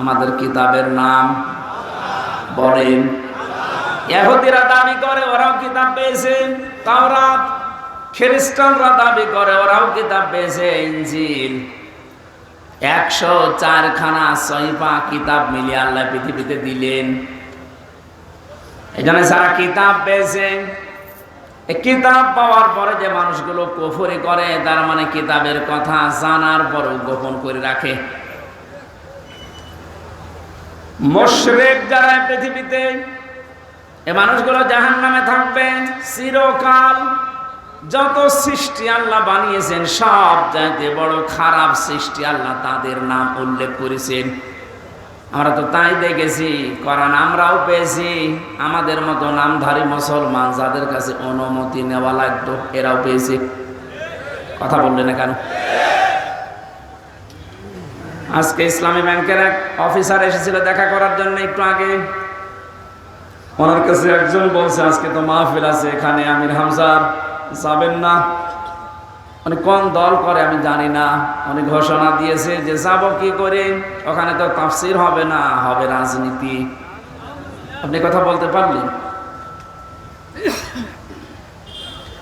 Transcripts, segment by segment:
আমাদের কিতাবের নাম বলেন। ইহুদিরা দাবি করে, ওরাও কিতাব পেয়েছে। তাওরাত, খ্রিস্টানরা দাবি করে, ওরাও কিতাব পেয়েছে, ইনজিল। একশো চারখানা সহিফা কিতাব মিলিয়ে আল্লাহ পৃথিবীতে দিলেন। এই যারা কিতাব পেয়েছে কিতাব পাওয়ার পরে যে মানুষগুলো কফরে করে, তার মানে কিতাবের কথা জানার পরও গোপন করে রাখে। মোশরেক যারা পৃথিবীতে, এ মানুষগুলো জাহান নামে থাকবে, চিরকাল যত সৃষ্টি আল্লাহ বানিয়েছেন, সব চাইতে বড় খারাপ সৃষ্টি আল্লাহ তাদের নাম উল্লেখ করেছেন। আমরা তো তাই দেখেছি করান আমরাও পেয়েছি, আমাদের মতো নামধারী মুসলমান যাদের কাছে অনুমতি নেওয়া লাগতো, এরাও পেয়েছে। কথা বললেন না কেন? আজকে ইসলামী ব্যাংকের এক অফিসার এসেছিল দেখা করার জন্য একটু আগে। ওনার কাছে একজন বলছে, আজকে তো মাহফিল আছে এখানে, আমির হামজার যাবেন না। উনি কোন দল করে আমি জানি না। উনি ঘোষণা দিয়েছে যে, যাব কি করে? ওখানে তো তাফসির হবে না, হবে রাজনীতি। আপনি কথা বলতে পারলেন?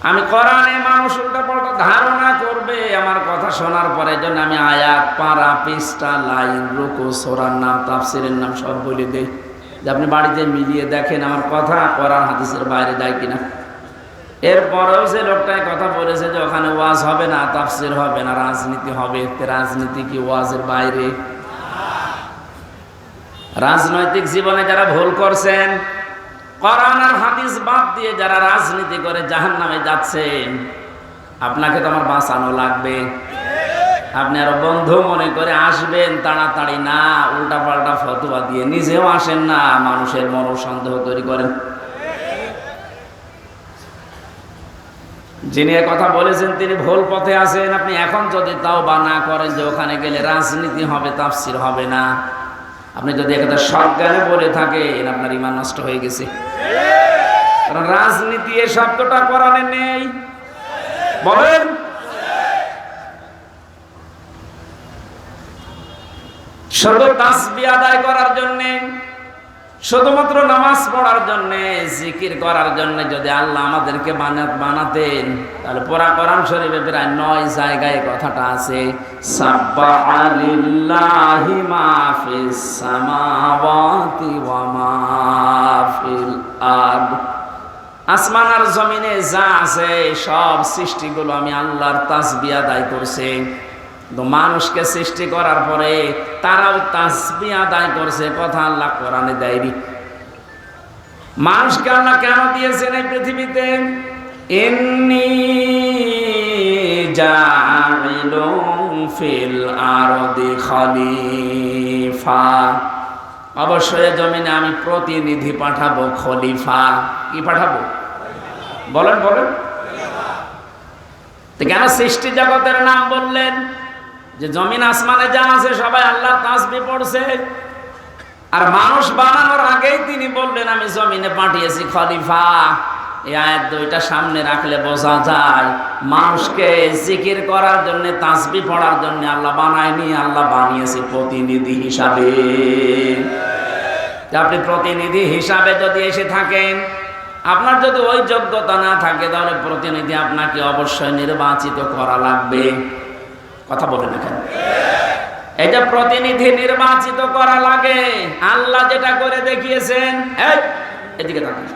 আমি কোরআনে মানুষ উল্টা পাল্টা ধারণা করবে, আমার কথা শোনার পরে জন্য আমি আয়াত, পারা, পৃষ্ঠা, লাইন, রুকু, সোরার নাম, তাফসিরের নাম সব বলে দেই। যে আপনি বাড়িতে মিলিয়ে দেখেন আমার কথা কোরআন, হাদিসের বাইরে যায় কিনা। এরপরেও যে লোকটাই কথা বলেছে যে ওখানে ওয়াজ হবে না, তাফসির হবে না, রাজনীতি হবে। রাজনীতি কি ওয়াজের বাইরে? রাজনৈতিক জীবনে যারা ভুল করছেন কোরআন আর হাদিস বাদ দিয়ে যারা রাজনীতি করে জাহান নামে যাচ্ছেন আপনাকে তো আমার বাঁচানো লাগবে। আপনি আরও বন্ধু মনে করে আসবেন, তাড়াতাড়ি না উল্টা পাল্টা ফতুয়া দিয়ে নিজেও আসেন না, মানুষের মনো সন্দেহ তৈরি করেন। যিনি কথা বলেছেন, তিনি ভুল পথে আছেন। আপনি এখন যদি তাও বা না করেন যে ওখানে গেলে রাজনীতি হবে, তাফসির হবে না। আপনি যদি একটা সজ্ঞানে বলে থাকেন, আপনার ইমান নষ্ট হয়ে গেছে। কারণ রাজনীতি এ শব্দটা কোরআনে নেই। বলেন। শুধু তাসবি আদায় করার জন্যে শুধুমাত্র নামাজ পড়ার জন্য, জিকির করার জন্য যদি আল্লাহ আমাদেরকে বানাতেন, তাহলে পুরা কোরআন শরীফে প্রায় নয় জায়গায় কথাটা আছে আসমান আর জমিনে যা আছে, সব সৃষ্টিগুলো আমি আল্লাহর তাসবিহ আদায় করছে। তো মানুষকে সৃষ্টি করার পরে তারাও তাসবি আদায় করছে, কথা আল্লাহ কোরআনে দেয়নি। মানুষকে আল্লাহ কেন দিয়েছেন এই পৃথিবীতে? এমনি ফিল আরদি খলিফা। অবশ্যই জমিনে আমি প্রতিনিধি পাঠাবো খলিফা। কি পাঠাবো? বলেন বলেন। কেন সৃষ্টি জগতের নাম বললেন? যে জমিন আসমানে যা আছে সবাই আল্লাহ তাসবি পড়ছে। আর মানুষ বানানোর আগেই তিনি বললেন, আমি জমিনে পাঠিয়েছি খলিফা। এই আয়াত দুইটা সামনে রাখলে বোঝা যায়, মানুষকে জিকির করার জন্য, তাসবি পড়ার জন্য আল্লাহ বানায়নি, আল্লাহ বানিয়েছে প্রতিনিধি হিসাবে। আপনি প্রতিনিধি হিসাবে যদি এসে থাকেন, আপনার যদি ওই যোগ্যতা না থাকে, তাহলে প্রতিনিধি আপনাকে অবশ্যই নির্বাচিত করা লাগবে। কথা বলেন এখানে এটা প্রতিনিধি নির্বাচিত করা লাগে। আল্লাহ যেটা করে দেখিয়েছেন এদিকে তাকান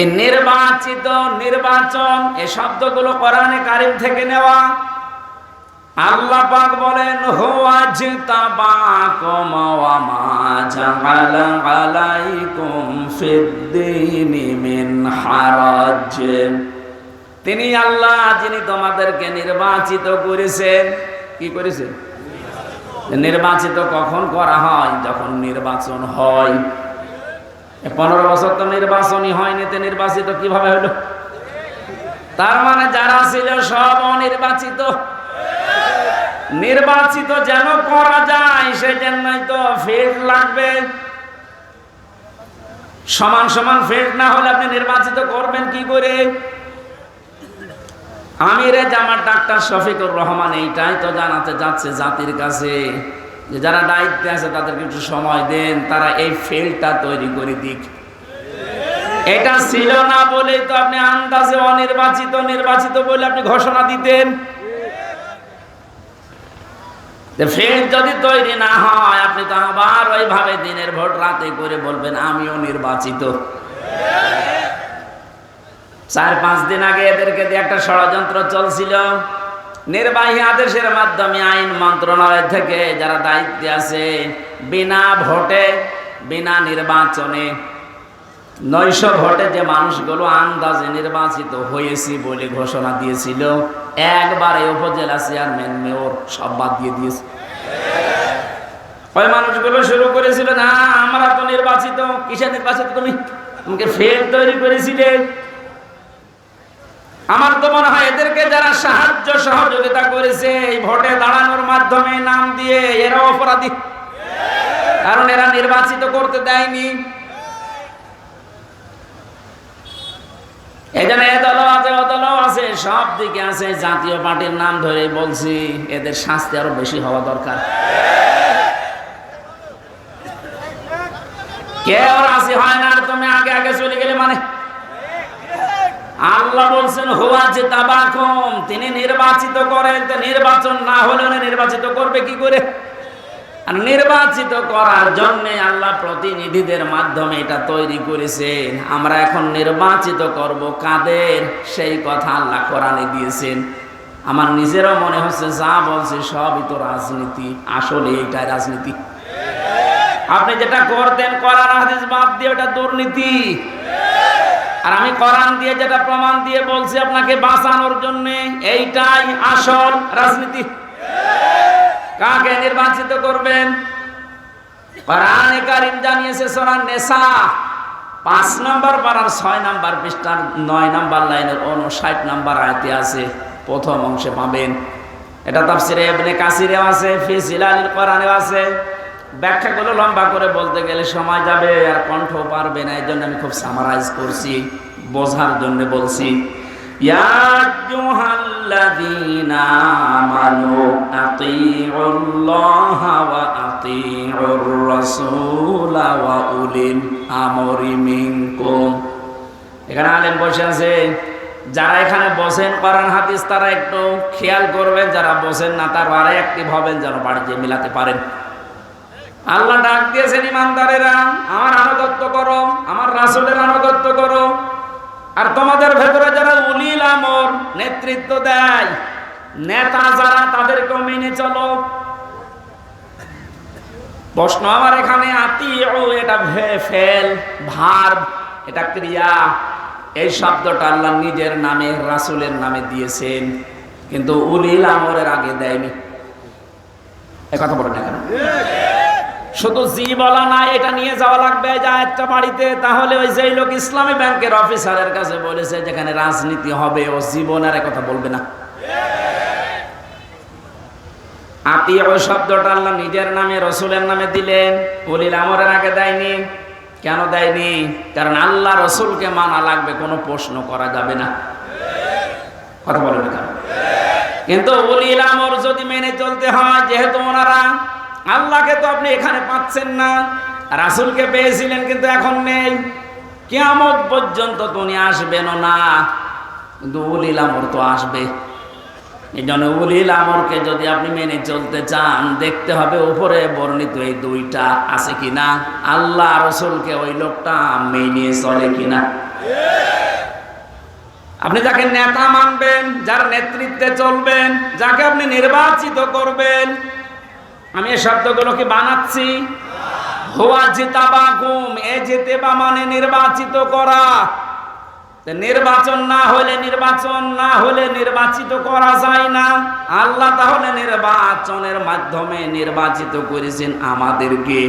এই নির্বাচিত, নির্বাচন, এই শব্দগুলো কোরআনে কারিম থেকে নেওয়া। আল্লাহ পাক বলেন হুয়াজ তাবাকুম ওয়া মা জাআলা আলাইকুম ফিদ্দীনি মিন হারাজ। তিনি আল্লাহ, যিনি তোমাদেরকে নির্বাচিত করেছেন। কি করেছেন নির্বাচিত কখন করা হয়? যখন নির্বাচন হয়। পনেরো বছর তো নির্বাচনই হয়নি, তে নির্বাচিত কীভাবে হলো? তার মানে যারা ছিল সব অনির্বাচিত। নির্বাচিত যেন করা যায়, সেজন্যই তো ফিল্ড লাগবে। সমান সমান ফিল্ড না হলে আপনি নির্বাচিত করবেন কি করে? আমিরে জামার ডাক্তার শফিকুর রহমান এইটাই তো জানাতে যাচ্ছে জাতির কাছে যে যারা দায়িত্বে আছে তাদেরকে একটু সময় দেন, তারা এই ফিল্ডটা তৈরি করে দিক। এটা ছিল না বলে তো আপনি আন্দাজে অনির্বাচিত, নির্বাচিত বলে আপনি ঘোষণা দিতেন। ফিল্ড যদি তৈরি না হয়, আপনি তো আবার ওইভাবে দিনের ভোট রাতে করে বলবেন, আমিও নির্বাচিত। চার পাঁচ দিন আগে এদেরকে দিয়ে একটা ষড়যন্ত্র চলছিল। নির্বাহী আদেশের মাধ্যমে আইন মন্ত্রণালয় থেকে যারা দায়িত্বে আছে, বিনা ভোটে, বিনা নির্বাচনে নৈশ ভোটে যে মানুষগুলো আন্দাজে নির্বাচিত হয়েছি বলে ঘোষণা দিয়েছিল, একবারে উপজেলা চেয়ারম্যান মেয়র সব বাদ দিয়ে দিয়েছে। ওই মানুষগুলো শুরু করেছিল, না, আমরা তো নির্বাচিত, কিসে নির্বাচিত তুমি? তোমাকে ফের তৈরি করেছিলে। আমার তো মনে হয় এদেরকে যারা সাহায্য সহযোগিতা করেছে, এই ভোটে দাঁড়ানোর মাধ্যমে নাম দিয়ে এরা অপরাধী। কারণ এরা নির্বাচিত করতে দেয়নি। এখানে এ আছে, ও আছে, সব দিকে আছে, জাতীয় পার্টির নাম ধরে বলছি, এদের শাস্তি আরও বেশি হওয়া দরকার। কেউ রাজি না, আর তুমি আগে আগে চলে গেলে মানে? আল্লাহ বলছেন, হুয়া যে তাবাকুম তিনি নির্বাচিত করেন। তো নির্বাচন না হলে উনি নির্বাচিত করবে কি করে? আর নির্বাচিত করার জন্য আল্লাহ প্রতিনিধিদের মাধ্যমে এটা তৈরি করেছেন। আমরা এখন নির্বাচিত করব কাদের? সেই কথা আল্লাহ কোরআনে দিয়েছেন। আমার নিজেরও মনে হচ্ছে, যা বলছে সবই তো রাজনীতি। আসলে এটা রাজনীতি। আপনি যেটা করতেন, করার হাদিস বাদ দিয়ে ওটা দুর্নীতি। আর আমি কোরআন দিয়ে যেটা প্রমাণ দিয়ে বলছি আপনাকে বাঁচানোর জন্য, এইটাই আসল রাজনীতি। কাকে নির্বাচিত করবেন? কোরআনে কারিম জানিয়েছে সূরা নেসা, পাঁচ নম্বর পারার ছয় নম্বর পৃষ্ঠার নয় নম্বর লাইনের উনষাট নম্বর আয়তে আছে, প্রথম অংশে পাবেন। এটা তাফসিরে ইবনে কাসিরেও আছে, ফি সিলালিল কোরআনেও আছে। ব্যাখ্যাগুলো লম্বা করে বলতে গেলে সময় যাবে আর কণ্ঠ পারবে না, এই জন্য আমি খুব সামারাইজ করছি, বোঝার জন্য বলছি। যারা এখানে বসেন কোরআন, হাদিস, তারা একটু খেয়াল করবেন, যারা বসেন না তারা আরে অ্যাক্টিভ হবেন যেন বাড়িতে মিলাতে পারেন। আল্লাহ ডাক দিয়েছেন, ইমানদারেরা, আমার আনুগত্য করো, আমার রাসুলের আনুগত্য করো। আর তোমাদের ভেতরে যারা উলিল আমর, নেতৃত্ব দেয়, নেতা যারা তাদেরকে মেনে চলো। প্রশ্ন আমার এখানে আতি এটা ফেল ভার এটা ক্রিয়া। এই শব্দটা আল্লাহ নিজের নামে, রাসুলের নামে দিয়েছেন। কিন্তু উলিল আমরের আগে দেয়নি। এ কথা বলেন না কেন? শুধু জি বলা না, এটা নিয়ে যাওয়া লাগবে যা একটা বাড়িতে। তাহলে ওই যেই লোক ইসলামী ব্যাংকের অফিসারের কাছে বলেছে, যেখানে রাজনীতি হবে ও জীবনের কথা বলবে না। নিজের নামে, রসুলের নামে দিলেন। আমরের আগে দেয়নি। কেন দেয়নি? কারণ আল্লাহ রসুলকে মানা লাগবে, কোনো প্রশ্ন করা যাবে না। কথা বলেন কিন্তু উলিল আমর যদি মেনে চলতে হয়, যেহেতু ওনারা আল্লাহকে তো আপনি এখানে পাচ্ছেন না, রাসুলকে পেয়েছিলেন কিন্তু এখন নেই। কেমন পর্যন্ত তুমি আসবেন না, কিন্তু উলিল আমর তো আসবে। এই জন্য উলিল আমরকে যদি আপনি মেনে চলতে চান, দেখতে হবে উপরে বর্ণিত এই দুইটা আছে কিনা, আল্লাহ রসুলকে ওই লোকটা মেনে চলে কিনা। আপনি যাকে নেতা মানবেন, যার নেতৃত্বে চলবেন, যাকে আপনি নির্বাচিত করবেন আমি এই শব্দগুলোকে বানাচ্ছি। হোয়া জিতাবা গুম, এ যেতে বা মানে নির্বাচিত করা। নির্বাচন না হলে নির্বাচন, না হলে নির্বাচিত করা যায় না। আল্লাহ তাহলে নির্বাচনের মাধ্যমে নির্বাচিত করেছেন আমাদেরকে।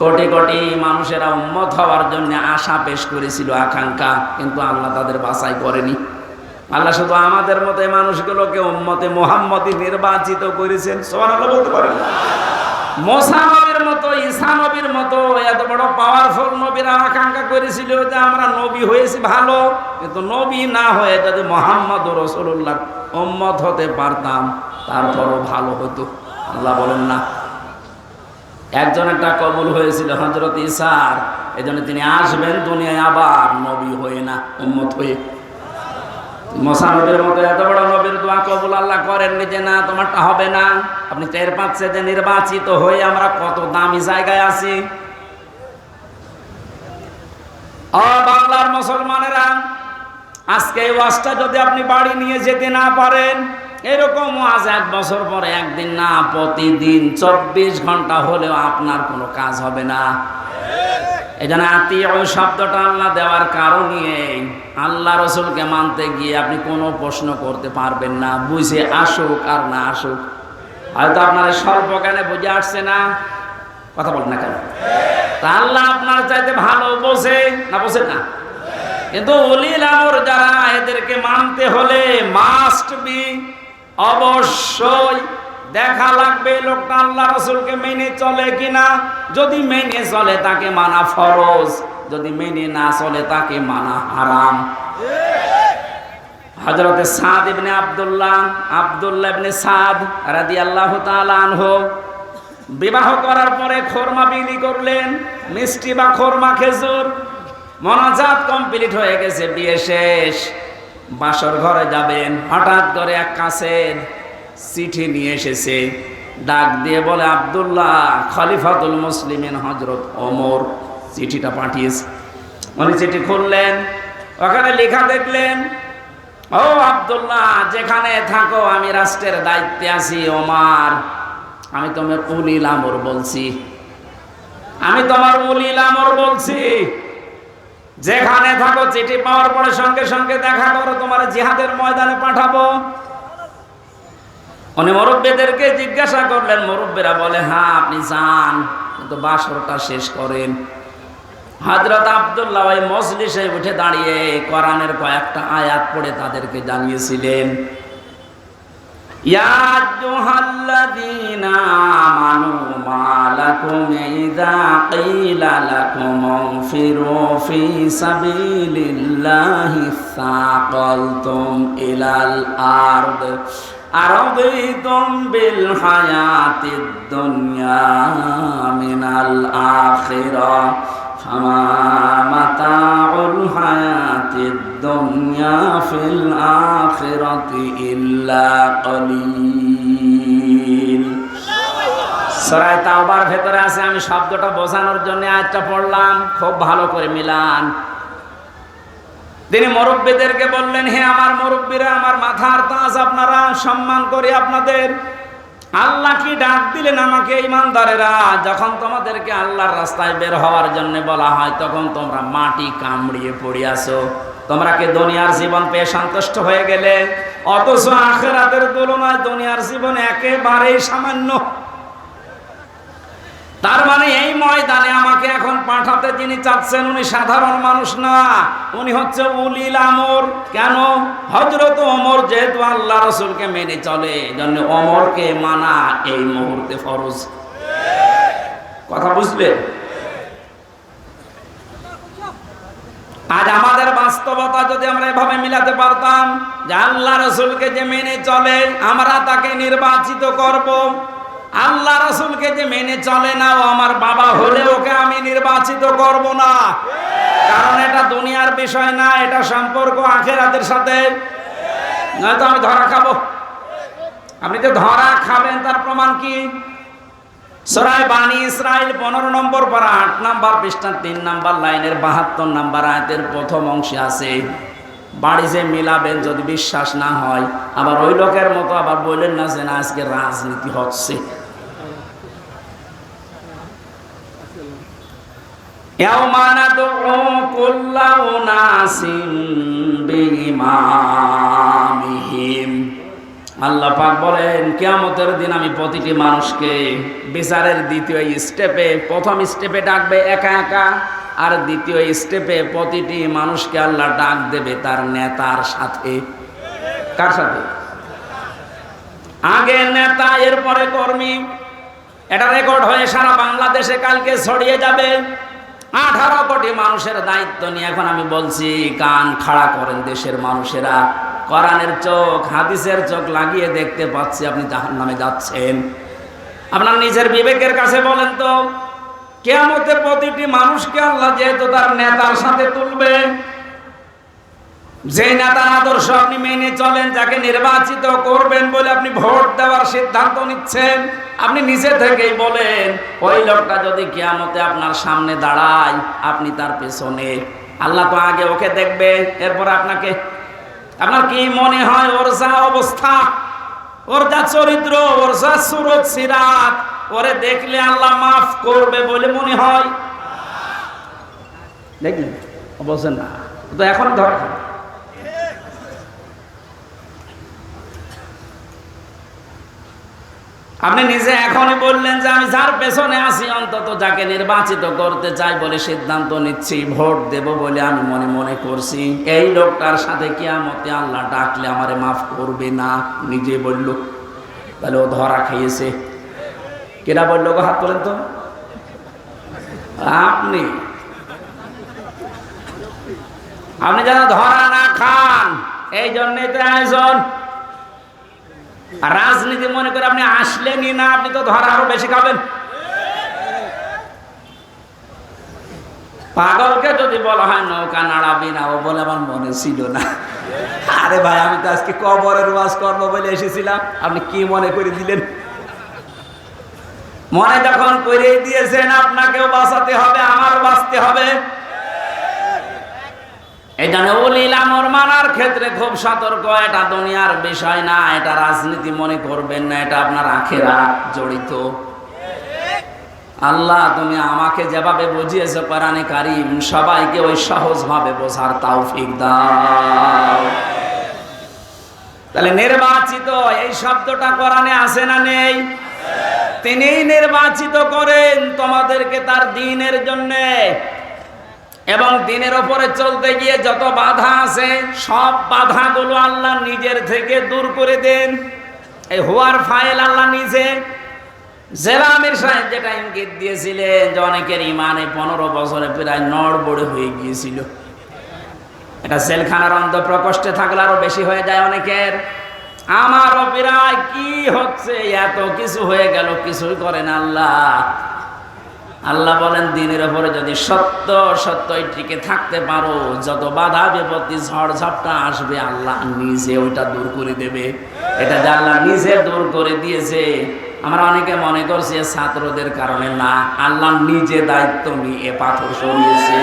কোটি কোটি মানুষেরা উম্মত হওয়ার জন্য আশা পেশ করেছিল, আকাঙ্ক্ষা, কিন্তু আল্লাহ তাদের বাছাই করেনি। আল্লাহ শুধু আমাদের মতো মানুষগুলোকে উম্মতে মোহাম্মদী নির্বাচিত করেছেন। সোমান বলতে পারেন মোসা নবীর মতো, ঈসা নবীর মতো এত বড় পাওয়ারফুল নবীরা আকাঙ্ক্ষা করেছিল যে আমরা নবী হয়েছি ভালো, কিন্তু নবী না হয়ে যদি মোহাম্মদ রসুল্লাহ উম্মত হতে পারতাম, তারপরও ভালো হতো। আল্লাহ বলেন না। একজন একটা কবুল হয়েছিল হজরত ইসার এই জন্য তিনি আসবেন দুনিয়ায় আবার নবী হয়ে না, উম্মত হয়ে। মোসানবীর মতো এত বড় নবীর দোয়া কবুল আল্লাহ করেননি যে না, তোমারটা হবে না। আপনি টের পাচ্ছে যে নির্বাচিত হয়ে আমরা কত দামি জায়গায় আছি। ও বাংলার মুসলমানেরা, আজকে এই ওয়াজটা যদি আপনি বাড়ি নিয়ে যেতে না পারেন, এরকম আজ এক বছর পরে একদিন না, প্রতিদিন চব্বিশ ঘণ্টা হলেও আপনার কোনো কাজ হবে না। এই জন্য আত্মীয় শব্দটা আল্লাহ দেওয়ার কারণে আল্লাহ রসুলকে মানতে গিয়ে আপনি কোনো প্রশ্ন করতে পারবেন না। বুঝে আসুক আর না আসুক। হয়তো আপনার স্বল্প জ্ঞানে বুঝে আসছে না। কথা বলেন না কেন? তা আল্লাহ আপনার চাইতে ভালো বোঝে না বোঝে না? কিন্তু উলিল আমর যারা এদেরকে মানতে হলে মাস্ট বি অবশ্যই দেখা লাগবে লোকটা আল্লাহ রসুলকে মেনে চলে কিনা? যদি মেনে চলে, তাকে মানা ফরজ। যদি মেনে না চলে, তাকে মানা হারাম। হজরতে সাদ ইবনে আব্দুল্লাহ আব্দুল্লাহ ইবনে সাদ রাদি আল্লাহ আনহু বিবাহ করার পরে খোরমা বিলি করলেন। মিষ্টি বা খোরমা খেজুর। মনাজাত কমপ্লিট হয়ে গেছে, বিয়ে শেষ। বাসর ঘরে যাবেন, হঠাৎ করে এক কাছের চিঠি নিয়ে এসেছে। ডাক দিয়ে বলে, আব্দুল্লাহ, খলিফাতুল মুসলিমিন হজরত অমর চিঠিটা পাঠিয়েছে। উনি চিঠি খুললেন, ওখানে লেখা দেখলেন, ও আব্দুল্লাহ, যেখানে থাকো, আমি রাষ্ট্রের দায়িত্বে আছি, ওমার। আমি তোমার উলিল আমর বলছি। আমি তোমার উলিল আমর বলছি। যেখানে থাকো, চিঠি পাওয়ার পরে সঙ্গে সঙ্গে দেখা করো, তোমার জিহাদের ময়দানে পাঠাবো। মানে মরব্বেদেরকে জিজ্ঞাসা করলেন, মরব্বেরা বলে হ্যাঁ আপনি যান। কিন্তু বাসরটা শেষ করেন। হাজরত আবদুল্লাহ ওই মজলিসে উঠে দাঁড়িয়ে কোরআনের কয়েকটা আয়াত পড়ে তাদেরকে জানিয়েছিলেন। ইলাল আরদ। الذين آمنوا ما لكم إذا قيل لكم انفروا في سبيل الله ثاقلتم إلى الأرض أرضيتم بالحياة الدنيا من الآخرة فما متاع الحياة الدنيا في الآخرة إلا قليل সরাই তাওবার ভেতরে আছে আমি শব্দটা বোঝানোর জন্য আজটা পড়লাম খুব ভালো করে মিলান তিনি মুরব্বীদেরকে বললেন, হে আমার মুরব্বীরা, আমার মাথার তাজ আপনারা সম্মান করি আপনাদের। আল্লাহ কি ডাক দিলেন আমাকে, ইমানদারেরা? যখন তোমাদেরকে আল্লাহর রাস্তায় বের হওয়ার জন্য বলা হয়, তখন তোমরা মাটি কামড়িয়ে পড়ে আসো তোমরা কি দুনিয়ার জীবন পেয়ে সন্তুষ্ট হয়ে গেলে? অথচ আখেরাতের তুলনায় দুনিয়ার জীবন একেবারেই সামান্য। তার মানে এই ময়দানে এখন পাঠাতে যিনি চাচ্ছেন উনি সাধারণ মানুষ না। উনি হচ্ছে উলিল আমর। কেন? হজরত ওমর যেহেতু আল্লাহ রসুলকে মেনে চলে জন্য অমরকে মানা এই মুহূর্তে ফরজ। কথা বুঝলে? আজ আমাদের বাস্তবতা যদি আমরা এভাবে মিলাতে পারতাম যে আল্লাহ রসুলকে যে মেনে চলে, আমরা তাকে নির্বাচিত করব। আল্লাহ রসুলকে যে মেনে চলে না, ও আমার বাবা হলে ওকে আমি নির্বাচিত করব না। কারণ এটা দুনিয়ার বিষয় না, এটা সম্পর্ক আখেরাতের সাথে। নয়তো আমি ধরা খাব। আপনি যে ধরা খাবেন, তার প্রমাণ কি? সরাই বাণী ইসরায়েল পনেরো নম্বর পারা, আট নাম্বার পৃষ্ঠা তিন নাম্বার লাইনের বাহাত্তর নাম্বার আয়তের প্রথম অংশে আছে, বাড়ি যে মিলাবেন যদি বিশ্বাস না হয়, আবার ওই লোকের মতো আবার বললেন না যে না, আজকে রাজনীতি হচ্ছে। يوم ندعو كل أناس بإمامهم আল্লাহ পাক বলেন কিয়ামতের দিন আমি প্রতিটি মানুষকে বিচারের দ্বিতীয় স্টেপে প্রথম স্টেপে ডাকবে একা একা আর দ্বিতীয় স্টেপে প্রতিটি মানুষকে আল্লাহ ডাক দেবে তার নেতার সাথে কার সাথে আগে নেতা এরপরে কর্মী এটা রেকর্ড হয়ে সারা বাংলাদেশে কালকে ছড়িয়ে যাবে আঠারো কোটি মানুষের দায়িত্ব নিয়ে এখন আমি বলছি, কান খাড়া করেন দেশের মানুষেরা। কোরআনের চোখ, হাদিসের চোখ লাগিয়ে দেখতে পাচ্ছি আপনি জাহান নামে যাচ্ছেন। আপনার নিজের বিবেকের কাছে বলেন তো কেয়ামতের প্রতিটি মানুষকে আল্লাহ যেহেতু তার নেতার সাথে তুলবে যে নেতার আদর্শ আপনি মেনে চলেন, যাকে নির্বাচিত করবেন বলে আপনি ভোট দেওয়ার সিদ্ধান্ত নিচ্ছেন, আপনি নিজে থেকেই বলেন, ওই লোকটা যদি কেয়ামতে আপনার সামনে দাঁড়ায়, আপনি তার পেছনে। আল্লাহ তো আগে ওকে দেখবে, এরপর আপনাকে, আপনার কি মনে হয় ওর যা অবস্থা? ওর যা চরিত্র, ওর যা সুরত সিরাত, ওরে দেখলে আল্লাহ মাফ করবে বলে মনে হয়? দেখলেন? বলছেন না। তো এখন ধর আপনি নিজে এখনই বললেন যে আমি যার পেছনে আছি, অন্তত যাকে নির্বাচিত করতে চাই বলে সিদ্ধান্ত নিচ্ছি, ভোট দেব বলে আমি মনে মনে করছি। এই লোকটার সাথে কিয়ামতে আল্লাহ ডাকলে আমারে মাফ করবে না। নিজে বলল, তাহলে ও ধরা খেয়েছে। কেনা বলল, গো, হাত তোলেন তো। আপনি আপনি যেন ধরা না খান এই জন্যই তো আয়োজন। রাজনীতি মনে করে আপনি আসলেনই না, আপনি তো ধরা আরও বেশি খাবেন। পাগলকে যদি বলা হয় নৌকা নাড়াবি না ও বলে আমার মনে ছিল না। আরে ভাই, আমি তো আজকে কবরের ওয়াজ করব বলে এসেছিলাম। আপনি কি মনে করে দিলেন? মনে যখন করে দিয়েছেন, আপনাকেও বাঁচাতে হবে আমারও বাঁচতে হবে। এই জন্য উলিল আমর মানার ক্ষেত্রে খুব সতর্ক, এটা দুনিয়ার বিষয় না, এটা রাজনীতি মনে করবেন না, এটা আপনার আখেরা জড়িত। আল্লাহ, তুমি আমাকে যেভাবে বুঝিয়েছো, কোরআনে কারিম, সবাইকে ওই সহজভাবে বোঝার তৌফিক দাও। তাহলে নির্বাচিত, এই শব্দটা কোরআনে আসে না নেই? তিনিই নির্বাচিত করেন তোমাদেরকে তার দিনের জন্যে। এবং দিনের ওপরে চলতে গিয়ে যত বাধা আছে, সব বাধাগুলো আল্লাহ নিজের থেকে দূর করে দেন। এই হওয়ার ফাইল আল্লাহ নিজে। জেলামের সাহেব যেটা ইঙ্গিত দিয়েছিলেন যে অনেকের ইমানে পনেরো বছরে প্রায় নড়বড়ে হয়ে গিয়েছিল। এটা জেলখানার অন্ত প্রকোষ্ঠে থাকলে আরও বেশি হয়ে যায় অনেকের। আমারও প্রায় কি হচ্ছে, এত কিছু হয়ে গেল, কিছুই করেন আল্লাহ। আল্লাহ বলেন, দিনের ওপরে যদি সত্য সত্যই টিকে থাকতে পারো, যত বাধা বিপত্তি ঝড় ঝাপটা আসবে, আল্লাহ নিজে ওইটা দূর করে দেবে। এটা যে আল্লাহ নিজে দূর করে দিয়েছে, আমরা অনেকে মনে করছি ছাত্রদের কারণে না, আল্লাহ নিজে দায়িত্ব নিয়ে পাথর সরিয়েছে।